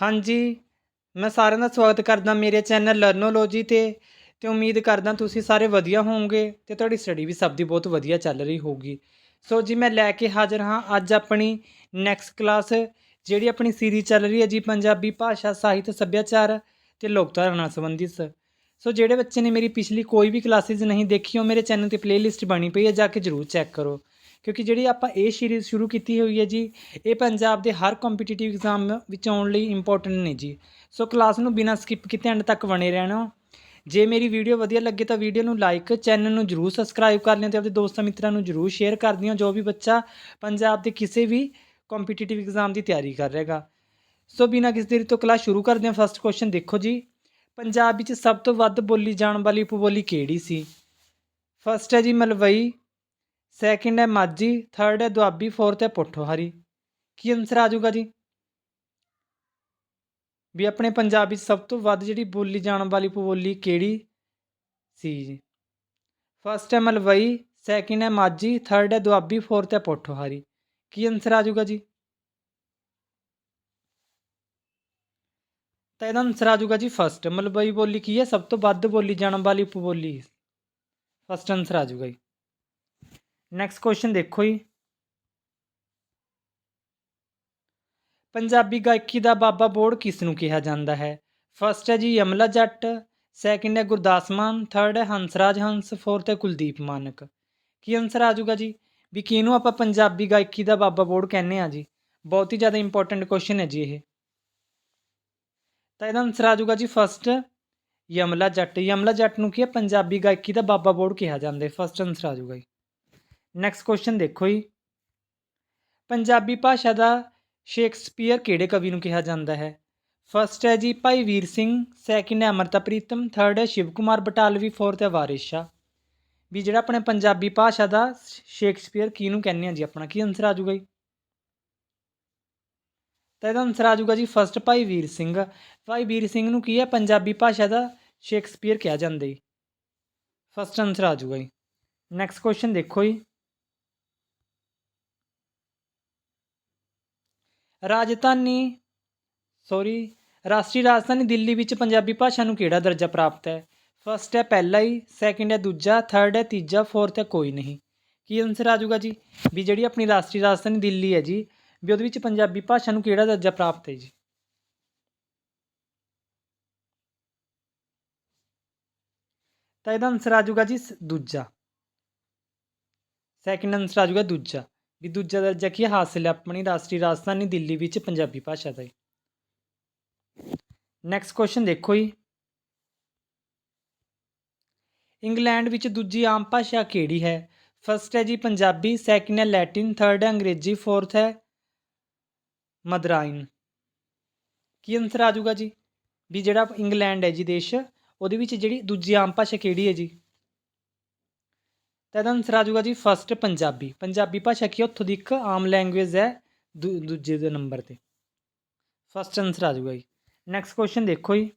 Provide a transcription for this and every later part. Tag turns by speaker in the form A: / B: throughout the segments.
A: ਹਾਂਜੀ, ਮੈਂ ਸਾਰਿਆਂ ਦਾ ਸਵਾਗਤ ਕਰਦਾ ਮੇਰੇ ਚੈਨਲ ਲਰਨੋਲੋਜੀ ਤੇ ਤੇ ਉਮੀਦ ਕਰਦਾ ਤੁਸੀਂ ਸਾਰੇ ਵਧੀਆ ਹੋਵੋਗੇ ਤੇ ਤੁਹਾਡੀ ਸਟੱਡੀ ਵੀ ਸਭ ਦੀ ਬਹੁਤ ਵਧੀਆ ਚੱਲ ਰਹੀ ਹੋਊਗੀ। ਸੋ ਜੀ ਮੈਂ ਲੈ ਕੇ ਹਾਜ਼ਰ ਹਾਂ ਅੱਜ ਆਪਣੀ ਨੈਕਸਟ ਕਲਾਸ ਜਿਹੜੀ ਆਪਣੀ ਸੀਰੀਜ਼ ਚੱਲ ਰਹੀ ਹੈ ਜੀ ਪੰਜਾਬੀ ਭਾਸ਼ਾ, ਸਾਹਿਤ, ਸੱਭਿਆਚਾਰ ਤੇ ਲੋਕਧਾਰਾ ਨਾਲ ਸੰਬੰਧਿਤ ਸੋ ਜਿਹੜੇ ਬੱਚੇ ਨੇ ਮੇਰੀ ਪਿਛਲੀ ਕੋਈ ਵੀ ਕਲਾਸਿਸ ਨਹੀਂ ਦੇਖੀ ਉਹ ਮੇਰੇ ਚੈਨਲ ਤੇ ਪਲੇਲਿਸਟ ਬਣੀ ਪਈ ਹੈ, ਜਾ ਕੇ ਜਰੂਰ ਚੈੱਕ ਕਰੋ। ਕਿਉਂਕਿ ਜਿਹੜੀ ਆਪਾਂ ਇਹ ਸੀਰੀਜ਼ ਸ਼ੁਰੂ ਕੀਤੀ ਹੋਈ ਹੈ ਜੀ, ਇਹ ਪੰਜਾਬ ਦੇ ਹਰ ਕੰਪੀਟੀਟਿਵ ਐਗਜ਼ਾਮ ਵਿੱਚ ਆਉਣ ਲਈ ਇੰਪੋਰਟੈਂਟ ਨੇ ਜੀ। ਸੋ ਕਲਾਸ ਨੂੰ ਬਿਨਾਂ ਸਕਿਪ ਕੀਤੇ ਐਂਡ ਤੱਕ ਬਣੇ ਰਹਿਣਾ। ਜੇ ਮੇਰੀ ਵੀਡੀਓ ਵਧੀਆ ਲੱਗੇ ਤਾਂ ਵੀਡੀਓ ਨੂੰ ਲਾਈਕ ਚੈਨਲ ਨੂੰ ਜਰੂਰ ਸਬਸਕ੍ਰਾਈਬ ਕਰ ਲਿਓ ਤੇ ਆਪਣੇ ਦੋਸਤਾਂ ਮਿੱਤਰਾਂ ਨੂੰ ਜਰੂਰ ਸ਼ੇਅਰ ਕਰ ਦਿਓ, ਜੋ ਵੀ ਬੱਚਾ ਪੰਜਾਬ ਦੇ ਕਿਸੇ ਵੀ ਕੰਪੀਟੀਟਿਵ ਐਗਜ਼ਾਮ ਦੀ ਤਿਆਰੀ ਕਰ ਰਿਹਾਗਾ ਸੋ ਬਿਨਾਂ ਕਿਸੇ ਦੇਰੀ ਤੋਂ ਕਲਾਸ ਸ਼ੁਰੂ ਕਰਦੇ ਹਾਂ। ਫਸਟ ਕੁਐਸਚਨ ਦੇਖੋ ਜੀ। ਪੰਜਾਬ ਵਿੱਚ ਸਭ ਤੋਂ ਵੱਧ ਬੋਲੀ ਜਾਣ ਵਾਲੀ ਉਪਬੋਲੀ ਕਿਹੜੀ ਸੀ? ਫਸਟ ਹੈ ਜੀ ਮਲਵਈ ਸੈਕਿੰਡ ਹੈ ਮਾਝੀ ਥਰਡ ਹੈ ਦੁਆਬੀ ਫੋਰਥ ਹੈ ਪੋਠੋਹਾਰੀ। ਕੀ ਆਨਸਰ ਆ ਜਾਊਗਾ ਜੀ? ਵੀ ਆਪਣੇ ਪੰਜਾਬ ਵਿੱਚ ਸਭ ਤੋਂ ਵੱਧ ਜਿਹੜੀ ਬੋਲੀ ਜਾਣ ਵਾਲੀ ਬੋਲੀ ਕਿਹੜੀ? ਸੀ ਜੀ। ਫਸਟ ਹੈ ਮਲਵਈ ਸੈਕਿੰਡ ਹੈ ਮਾਝੀ ਥਰਡ ਹੈ ਦੁਆਬੀ ਫੋਰਥ ਹੈ ਪੋਠੋਹਾਰੀ। ਕੀ ਆਨਸਰ ਆ ਜਾਊਗਾ ਜੀ? ਤਾਂ ਇਹਦਾ ਆਨਸਰ ਆ ਜਾਊਗਾ ਜੀ ਫਸਟ ਮਲਵਈ ਬੋਲੀ ਕੀ ਹੈ? ਸਭ ਤੋਂ ਵੱਧ ਬੋਲੀ ਜਾਣ ਵਾਲੀ ਉਪਬੋਲੀ ਫਸਟ ਆਨਸਰ ਆ ਜਾਊਗਾ ਜੀ। ਨੈਕਸਟ ਕੁਐਸਚਨ ਦੇਖੋ ਜੀ। ਪੰਜਾਬੀ ਗਾਇਕੀ ਦਾ ਬਾਬਾ ਬੋੜ ਕਿਸ ਨੂੰ ਕਿਹਾ ਜਾਂਦਾ ਹੈ? ਫਸਟ ਹੈ ਜੀ ਯਮਲਾ ਜੱਟ ਸੈਕਿੰਡ ਹੈ ਗੁਰਦਾਸ ਮਾਨ ਥਰਡ ਹੈ ਹੰਸਰਾਜ ਹੰਸ ਫੋਰਥ ਹੈ ਕੁਲਦੀਪ ਮਾਨਕ। ਕੀ ਆਨਸਰ ਆ ਜਾਊਗਾ ਜੀ? ਵੀ ਕਿਹਨੂੰ ਆਪਾਂ ਪੰਜਾਬੀ ਗਾਇਕੀ ਦਾ ਬਾਬਾ ਬੋੜ ਕਹਿੰਦੇ ਆ ਜੀ? ਬਹੁਤ ਹੀ ਜ਼ਿਆਦਾ ਇੰਪੋਰਟੈਂਟ ਕੁਐਸਚਨ ਹੈ ਜੀ ਇਹ। ਤਾਂ ਇਹਦਾ ਆਨਸਰ ਆ ਜਾਊਗਾ ਜੀ ਫਸਟ ਯਮਲਾ ਜੱਟ। ਯਮਲਾ ਜੱਟ ਨੂੰ ਕੀ ਹੈ ਪੰਜਾਬੀ ਗਾਇਕੀ ਦਾ ਬਾਬਾ ਬੋੜ ਕਿਹਾ ਜਾਂਦਾ ਹੈ? ਫਸਟ ਆਨਸਰ ਆ ਜਾਊਗਾ ਜੀ। ਨੈਕਸਟ ਕੁਐਸਚਨ ਦੇਖੋ ਜੀ। ਪੰਜਾਬੀ ਭਾਸ਼ਾ ਦਾ ਸ਼ੇਕਸਪੀਅਰ ਕਿਹੜੇ ਕਵੀ ਨੂੰ ਕਿਹਾ ਜਾਂਦਾ ਹੈ? ਫਸਟ ਹੈ ਜੀ ਭਾਈ ਵੀਰ ਸਿੰਘ ਸੈਕਿੰਡ ਹੈ ਅਮਰਤਾ ਪ੍ਰੀਤਮ ਥਰਡ ਹੈ ਸ਼ਿਵ ਕੁਮਾਰ ਬਟਾਲਵੀ ਫੋਰਥ ਹੈ ਵਾਰਿਸ ਸ਼ਾਹ। ਵੀ ਜਿਹੜਾ ਆਪਣੇ ਪੰਜਾਬੀ ਭਾਸ਼ਾ ਦਾ ਸ਼ੇਕਸਪੀਅਰ ਕਿਹਨੂੰ ਕਹਿੰਦੇ ਆ ਜੀ? ਆਪਣਾ ਕੀ ਆਨਸਰ ਆ ਜਾਊਗਾ ਜੀ? ਤਾਂ ਇਹਦਾ ਆਨਸਰ ਆ ਜਾਊਗਾ ਜੀ ਫਸਟ ਭਾਈ ਵੀਰ ਸਿੰਘ। ਭਾਈ ਵੀਰ ਸਿੰਘ ਨੂੰ ਕੀ ਹੈ ਪੰਜਾਬੀ ਭਾਸ਼ਾ ਦਾ ਸ਼ੇਕਸਪੀਅਰ ਕਿਹਾ ਜਾਂਦਾ ਜੀ? ਫਸਟ ਆਨਸਰ ਆ ਜਾਊਗਾ ਜੀ। ਨੈਕਸਟ ਕੁਐਸਚਨ ਦੇਖੋ ਜੀ। ਰਾਜਧਾਨੀ ਸੌਰੀ ਰਾਸ਼ਟਰੀ ਰਾਜਧਾਨੀ ਦਿੱਲੀ ਵਿੱਚ ਪੰਜਾਬੀ ਭਾਸ਼ਾ ਨੂੰ ਕਿਹੜਾ ਦਰਜਾ ਪ੍ਰਾਪਤ ਹੈ? ਫਸਟ ਹੈ ਪਹਿਲਾ ਹੀ ਸੈਕਿੰਡ ਹੈ ਦੂਜਾ ਥਰਡ ਹੈ ਤੀਜਾ ਫੋਰਥ ਹੈ ਕੋਈ ਨਹੀਂ। ਕੀ ਆਨਸਰ ਆ ਜਾਊਗਾ ਜੀ? ਵੀ ਜਿਹੜੀ ਆਪਣੀ ਰਾਸ਼ਟਰੀ ਰਾਜਧਾਨੀ ਦਿੱਲੀ ਹੈ ਜੀ, ਵੀ ਉਹਦੇ ਵਿੱਚ ਪੰਜਾਬੀ ਭਾਸ਼ਾ ਨੂੰ ਕਿਹੜਾ ਦਰਜਾ ਪ੍ਰਾਪਤ ਹੈ ਜੀ? ਤਾਂ ਇਹਦਾ ਆਨਸਰ ਆ ਜਾਊਗਾ ਜੀ ਸ- ਦੂਜਾ। ਸੈਕਿੰਡ ਆਨਸਰ ਆ ਜਾਊਗਾ ਦੂਜਾ। ਵੀ ਦੂਜਾ ਦਰਜਾ ਕੀ ਹਾਸਿਲ ਹੈ ਆਪਣੀ ਰਾਸ਼ਟਰੀ ਰਾਜਧਾਨੀ ਦਿੱਲੀ ਵਿੱਚ ਪੰਜਾਬੀ ਭਾਸ਼ਾ ਦਾ ਨੈਕਸਟ ਕੁਐਸਚਨ ਦੇਖੋ ਜੀ। ਇੰਗਲੈਂਡ ਵਿੱਚ ਦੂਜੀ ਆਮ ਭਾਸ਼ਾ ਕਿਹੜੀ ਹੈ? ਫਸਟ ਹੈ ਜੀ ਪੰਜਾਬੀ ਸੈਕਿੰਡ ਹੈ ਲੈਟਿਨ ਥਰਡ ਹੈ ਅੰਗਰੇਜ਼ੀ ਫੋਰਥ ਹੈ ਮਦਰਾਇਨ ਕੀ ਆਨਸਰ ਆ ਜਾਊਗਾ ਜੀ? ਵੀ ਜਿਹੜਾ ਇੰਗਲੈਂਡ ਹੈ ਜੀ ਦੇਸ਼, ਉਹਦੇ ਵਿੱਚ ਜਿਹੜੀ ਦੂਜੀ ਆਮ ਭਾਸ਼ਾ ਕਿਹੜੀ ਹੈ ਜੀ? ਤਾਂ ਇਹਦਾ ਆਨਸਰ ਆ ਜਾਊਗਾ ਜੀ ਫਸਟ ਪੰਜਾਬੀ। ਪੰਜਾਬੀ ਭਾਸ਼ਾ ਕੀ ਹੈ ਉੱਥੋਂ ਦੀ ਇੱਕ ਆਮ ਲੈਂਗੁਏਜ ਹੈ, ਦੂ- ਦੂਜੇ ਦੇ ਨੰਬਰ ਤੇ। ਫਸਟ ਆਨਸਰ ਆ ਜਾਊਗਾ ਜੀ। ਨੈਕਸਟ ਕੁਐਸਚਨ ਦੇਖੋ ਜੀ।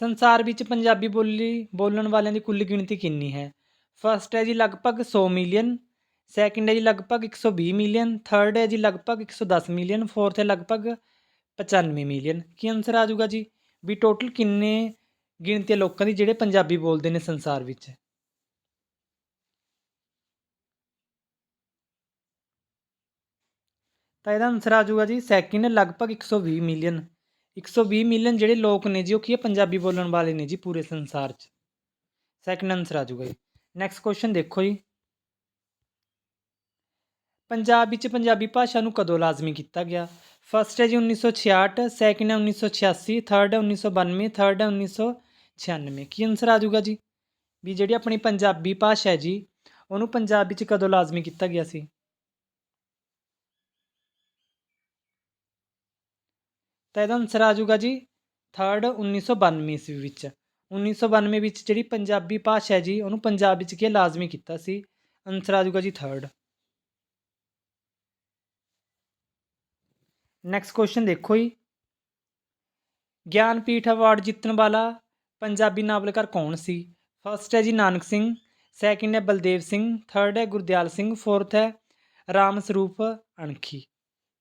A: ਸੰਸਾਰ ਵਿੱਚ ਪੰਜਾਬੀ ਬੋਲੀ, ਬੋਲਣ ਵਾਲਿਆਂ ਦੀ ਕੁੱਲ ਗਿਣਤੀ ਕਿੰਨੀ ਹੈ? ਫਸਟ ਹੈ ਜੀ ਲਗਭਗ 100 ਮਿਲੀਅਨ ਸੈਕਿੰਡ ਹੈ ਜੀ ਲਗਭਗ 120 ਮਿਲੀਅਨ ਥਰਡ ਹੈ ਜੀ ਲਗਭਗ 110 ਮਿਲੀਅਨ ਫੋਰਥ ਹੈ ਲਗਭਗ 95 ਮਿਲੀਅਨ ਕੀ ਆਨਸਰ ਆ ਜਾਊਗਾ ਜੀ? ਵੀ ਟੋਟਲ ਕਿੰਨੇ ਗਿਣਤੀ ਲੋਕਾਂ ਦੀ ਜਿਹੜੇ ਪੰਜਾਬੀ ਬੋਲਦੇ ਨੇ ਸੰਸਾਰ ਵਿੱਚ? ਤਾਂ ਇਹਦਾ ਆਨਸਰ ਆ ਜਾਊਗਾ ਜੀ ਸੈਕਿੰਡ ਲਗਭਗ 120 ਮਿਲੀਅਨ 120 ਮਿਲੀਅਨ ਜਿਹੜੇ ਲੋਕ ਨੇ ਜੀ, ਉਹ ਕੀ ਹੈ ਪੰਜਾਬੀ ਬੋਲਣ ਵਾਲੇ ਨੇ ਜੀ ਪੂਰੇ ਸੰਸਾਰ 'ਚ। ਸੈਕਿੰਡ ਆਨਸਰ ਆ ਜਾਊਗਾ ਜੀ। ਨੈਕਸਟ ਕੁਐਸਚਨ ਦੇਖੋ ਜੀ। ਪੰਜਾਬ ਵਿੱਚ ਪੰਜਾਬੀ ਭਾਸ਼ਾ ਨੂੰ ਕਦੋਂ ਲਾਜ਼ਮੀ ਕੀਤਾ ਗਿਆ? ਫਸਟ ਹੈ ਜੀ 1966 ਸੈਕਿੰਡ ਹੈ 1986 ਥਰਡ ਹੈ 1992 ਥਰਡ ਹੈ 1996 ਕੀ ਆਨਸਰ ਆ ਜਾਊਗਾ ਜੀ ਵੀ ਜਿਹੜੀ ਆਪਣੀ ਪੰਜਾਬੀ ਭਾਸ਼ਾ ਹੈ ਜੀ ਉਹਨੂੰ ਪੰਜਾਬੀ 'ਚ ਕਦੋਂ ਲਾਜ਼ਮੀ ਕੀਤਾ ਗਿਆ ਸੀ ਤਾਂ ਇਹਦਾ ਆਨਸਰ ਆ ਜਾਊਗਾ ਜੀ ਥਰਡ 1992 ਈਸਵੀ ਵਿੱਚ 1992 ਵਿੱਚ ਜਿਹੜੀ ਪੰਜਾਬੀ ਭਾਸ਼ਾ ਹੈ ਜੀ ਉਹਨੂੰ ਪੰਜਾਬੀ 'ਚ ਕੀ ਲਾਜ਼ਮੀ ਕੀਤਾ ਸੀ ਆਨਸਰ ਆ ਜਾਊਗਾ ਜੀ ਥਰਡ ਨੈਕਸਟ ਕੁਐਸਚਨ ਦੇਖੋ ਜੀ। ਗਿਆਨਪੀਠ ਅਵਾਰਡ ਜਿੱਤਣ ਵਾਲਾ ਪੰਜਾਬੀ ਨਾਵਲਕਾਰ ਕੌਣ ਸੀ? ਫਸਟ ਹੈ ਜੀ ਨਾਨਕ ਸਿੰਘ ਸੈਕਿੰਡ ਹੈ ਬਲਦੇਵ ਸਿੰਘ ਥਰਡ ਹੈ ਗੁਰਦਿਆਲ ਸਿੰਘ ਫੋਰਥ ਹੈ ਰਾਮ ਸਰੂਪ ਅਣਖੀ।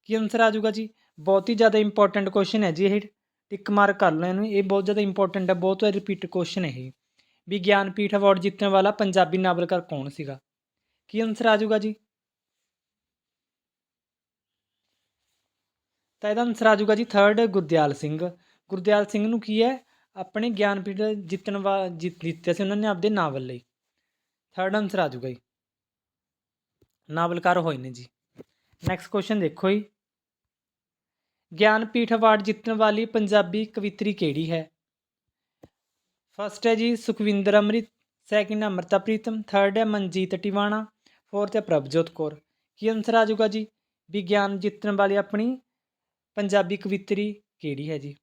A: ਕੀ ਆਨਸਰ ਆ ਜਾਊਗਾ ਜੀ? ਬਹੁਤ ਹੀ ਜ਼ਿਆਦਾ ਇੰਪੋਰਟੈਂਟ ਕੁਐਸਚਨ ਹੈ ਜੀ ਇਹ। ਟਿਕ ਮਾਰਕ ਕਰ ਲਓ ਇਹਨੂੰ। ਇਹ ਬਹੁਤ ਜ਼ਿਆਦਾ ਇੰਪੋਰਟੈਂਟ ਹੈ, ਬਹੁਤ ਵਾਰ ਰਿਪੀਟ ਕੁਐਸਚਨ ਹੈ ਇਹ। ਵੀ ਗਿਆਨਪੀਠ ਅਵਾਰਡ ਜਿੱਤਣ ਵਾਲਾ ਪੰਜਾਬੀ ਨਾਵਲਕਾਰ ਕੌਣ ਸੀਗਾ? ਕੀ ਆਨਸਰ ਆ ਜਾਊਗਾ ਜੀ? ਤਾਂ ਇਹਦਾ ਆਨਸਰ ਆ ਜਾਊਗਾ ਜੀ ਥਰਡ ਗੁਰਦਿਆਲ ਸਿੰਘ। ਗੁਰਦਿਆਲ ਸਿੰਘ ਨੂੰ ਕੀ ਹੈ? ਆਪਣੇ ਗਿਆਨਪੀਠ ਜਿੱਤਣ ਵਾ, ਜਿੱਤ, ਜਿੱਤਿਆ ਸੀ ਉਹਨਾਂ ਨੇ ਆਪਦੇ ਨਾਵਲ ਲਈ। ਥਰਡ ਆਨਸਰ ਆ ਜਾਊਗਾ ਜੀ। ਨਾਵਲਕਾਰ ਹੋਏ ਨੇ ਜੀ। ਨੈਕਸਟ ਕੁਐਸਚਨ ਦੇਖੋ ਜੀ। ਗਿਆਨਪੀਠ ਅਵਾਰਡ ਜਿੱਤਣ ਵਾਲੀ ਪੰਜਾਬੀ ਕਵਿਤਰੀ ਕਿਹੜੀ ਹੈ? ਫਸਟ ਹੈ ਜੀ ਸੁਖਵਿੰਦਰ ਅੰਮ੍ਰਿਤ ਸੈਕਿੰਡ ਅਮਰਤਾ ਪ੍ਰੀਤਮ ਥਰਡ ਹੈ ਮਨਜੀਤ ਟਿਵਾਣਾ ਫੋਰਥ ਹੈ ਪ੍ਰਭਜੋਤ ਕੌਰ। ਕੀ ਆਨਸਰ ਆ ਜਾਊਗਾ ਜੀ? ਵਿਗਿਆਨ ਜਿੱਤਣ ਵਾਲੀ ਆਪਣੀ ਪੰਜਾਬੀ ਕਵਿੱਤਰੀ ਕਿਹੜੀ ਹੈ ਜੀ?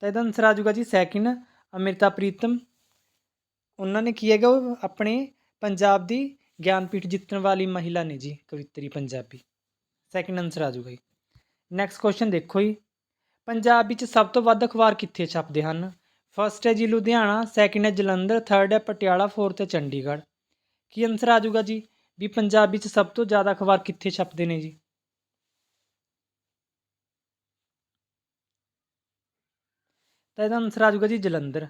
A: ਤਾਂ ਇਹਦਾ ਆਨਸਰ ਆ ਜਾਊਗਾ ਜੀ ਸੈਕਿੰਡ ਅਮ੍ਰਿਤਾ ਪ੍ਰੀਤਮ। ਉਹਨਾਂ ਨੇ ਕੀ ਹੈਗਾ ਉਹ ਆਪਣੇ ਪੰਜਾਬ ਦੀ ਗਿਆਨਪੀਠ ਜਿੱਤਣ ਵਾਲੀ ਮਹਿਲਾ ਨੇ ਜੀ ਕਵਿੱਤਰੀ ਪੰਜਾਬੀ। ਸੈਕਿੰਡ ਆਨਸਰ ਆ ਜਾਊਗਾ ਜੀ। ਨੈਕਸਟ ਕੁਐਸਚਨ ਦੇਖੋ ਜੀ। ਪੰਜਾਬ ਵਿੱਚ ਸਭ ਤੋਂ ਵੱਧ ਅਖਬਾਰ ਕਿੱਥੇ ਛਪਦੇ ਹਨ? ਫਸਟ ਹੈ ਜੀ ਲੁਧਿਆਣਾ ਸੈਕਿੰਡ ਹੈ ਜਲੰਧਰ ਥਰਡ ਹੈ ਪਟਿਆਲਾ ਫੋਰਥ ਹੈ ਚੰਡੀਗੜ੍ਹ। ਕੀ ਆਨਸਰ ਆ ਜਾਊਗਾ ਜੀ? ਵੀ ਪੰਜਾਬ ਵਿੱਚ ਸਭ ਤੋਂ ਜ਼ਿਆਦਾ ਅਖਬਾਰ ਕਿੱਥੇ ਛਪਦੇ ਨੇ ਜੀ? ਤਾਂ ਇਹਦਾ ਆਨਸਰ ਆ ਜਾਊਗਾ ਜੀ ਜਲੰਧਰ।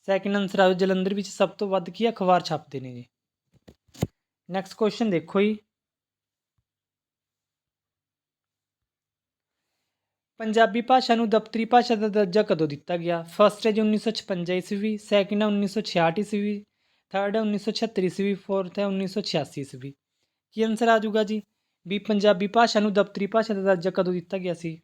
A: ਸੈਕਿੰਡ ਆਨਸਰ ਆ ਜਾਊ, ਜਲੰਧਰ ਵਿੱਚ ਸਭ ਤੋਂ ਵੱਧ ਕੀ ਅਖਬਾਰ ਛਾਪਦੇ ਨੇ ਜੀ। ਨੈਕਸਟ ਕੁਐਸਚਨ ਦੇਖੋ ਜੀ। ਪੰਜਾਬੀ ਭਾਸ਼ਾ ਨੂੰ ਦਫ਼ਤਰੀ ਭਾਸ਼ਾ ਦਾ ਦਰਜਾ ਕਦੋਂ ਦਿੱਤਾ ਗਿਆ? ਫਸਟ ਹੈ ਜੀ 1956 ਈਸਵੀ ਸੈਕਿੰਡ ਹੈ 1966 ਈਸਵੀ ਥਰਡ ਹੈ 1976 ਈਸਵੀ ਫੋਰਥ ਹੈ 1986 ਈਸਵੀ। ਕੀ ਆਨਸਰ ਆ ਜਾਊਗਾ ਜੀ? ਵੀ ਪੰਜਾਬੀ ਭਾਸ਼ਾ ਨੂੰ ਦਫ਼ਤਰੀ ਭਾਸ਼ਾ ਦਾ ਦਰਜਾ ਕਦੋਂ ਦਿੱਤਾ ਗਿਆ ਸੀ?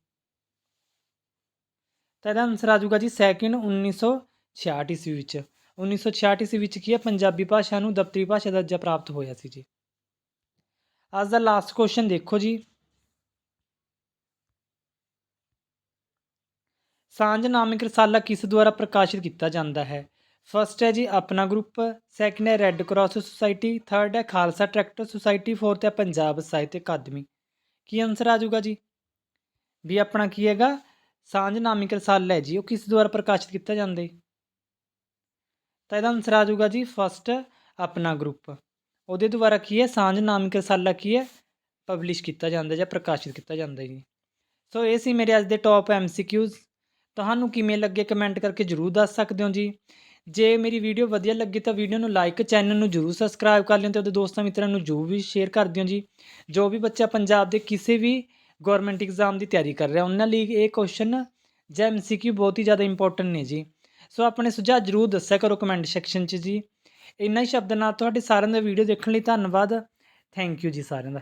A: ਤਾਂ ਇਹਦਾ ਆਨਸਰ ਆ ਜਾਊਗਾ ਜੀ ਸੈਕਿੰਡ 1966 ਈਸਵੀ ਵਿੱਚ। 1966 ਈਸਵੀ ਵਿੱਚ ਕੀ ਹੈ? ਪੰਜਾਬੀ ਭਾਸ਼ਾ ਨੂੰ ਦਫ਼ਤਰੀ ਭਾਸ਼ਾ ਦਾ ਦਰਜਾ ਪ੍ਰਾਪਤ ਹੋਇਆ ਸੀ ਜੀ। ਅੱਜ ਦਾ ਲਾਸਟ ਕੁਐਸਚਨ ਦੇਖੋ ਜੀ। ਸਾਂਝ ਨਾਮਿਕ ਰਸਾਲਾ ਕਿਸ ਦੁਆਰਾ ਪ੍ਰਕਾਸ਼ਿਤ ਕੀਤਾ ਜਾਂਦਾ ਹੈ? ਫਸਟ ਹੈ ਜੀ ਆਪਣਾ ਗਰੁੱਪ ਸੈਕਿੰਡ ਹੈ ਰੈੱਡ ਕਰਾਸ ਸੁਸਾਇਟੀ ਥਰਡ ਹੈ ਖਾਲਸਾ ਟਰੈਕਟਰ ਸੁਸਾਇਟੀ ਫੋਰਥ ਹੈ ਪੰਜਾਬ ਸਾਹਿਤ ਅਕਾਦਮੀ। ਕੀ ਆਨਸਰ ਆ ਜਾਊਗਾ ਜੀ? ਵੀ ਆਪਣਾ ਕੀ ਹੈਗਾ? ਸਾਂਝ ਨਾਮਿਕ ਰਸਾਲਾ ਹੈ ਜੀ, ਉਹ ਕਿਸ ਦੁਆਰਾ ਪ੍ਰਕਾਸ਼ਿਤ ਕੀਤਾ ਜਾਂਦਾ ਤਾਂ ਇਹਦਾ ਆਨਸਰ ਆ ਜਾਊਗਾ ਜੀ ਫਸਟ ਆਪਣਾ ਗਰੁੱਪ ਉਹਦੇ ਦੁਆਰਾ ਕੀ ਹੈ? ਸਾਂਝ ਨਾਮਿਕ ਰਸਾਲਾ ਕੀ ਹੈ? ਪਬਲਿਸ਼ ਕੀਤਾ ਜਾਂਦਾ ਜਾਂ ਪ੍ਰਕਾਸ਼ਿਤ ਕੀਤਾ ਜਾਂਦਾ ਜੀ। ਸੋ ਇਹ ਸੀ ਮੇਰੇ ਅੱਜ ਦੇ ਟੌਪ ਐਮਸੀਕਿਊਜ਼ ਤੁਹਾਨੂੰ ਕਿਵੇਂ ਲੱਗੇ ਕਮੈਂਟ ਕਰਕੇ ਜਰੂਰ ਦੱਸ ਸਕਦੇ ਹੋ ਜੀ। ਜੇ ਮੇਰੀ ਵੀਡੀਓ ਵਧੀਆ ਲੱਗੀ ਤਾਂ ਵੀਡੀਓ ਨੂੰ ਲਾਈਕ ਚੈਨਲ ਨੂੰ ਜਰੂਰ ਸਬਸਕ੍ਰਾਈਬ ਕਰ ਲਿਓ ਤੇ ਉਹਦੇ ਦੋਸਤਾਂ ਮਿੱਤਰਾਂ ਨੂੰ ਜਰੂਰ ਵੀ ਸ਼ੇਅਰ ਕਰ ਦਿਓ ਜੀ। ਜੋ ਵੀ ਬੱਚਾ ਪੰਜਾਬ ਦੇ ਕਿਸੇ ਵੀ ਗਵਰਨਮੈਂਟ ਐਗਜ਼ਾਮ ਦੀ ਤਿਆਰੀ ਕਰ ਰਿਹਾ। ਉਹਨਾਂ ਲਈ ਇਹ ਕੁਐਸਚਨ ਜਾਂ ਐਮਸੀਕਿਊ ਬਹੁਤ ਹੀ ਜ਼ਿਆਦਾ ਇੰਪੋਰਟੈਂਟ ਨੇ ਜੀ। ਸੋ ਆਪਣੇ ਸੁਝਾਅ ਜਰੂਰ ਦੱਸਿਆ ਕਰੋ ਕਮੈਂਟ ਸੈਕਸ਼ਨ 'ਚ ਜੀ। ਇੰਨਾ ਹੀ ਸ਼ਬਦ ਨਾਲ ਤੁਹਾਡੇ ਸਾਰਿਆਂ ਦਾ ਵੀਡੀਓ ਦੇਖਣ ਲਈ ਧੰਨਵਾਦ। ਥੈਂਕ ਯੂ ਜੀ ਸਾਰਿਆਂ ਦਾ।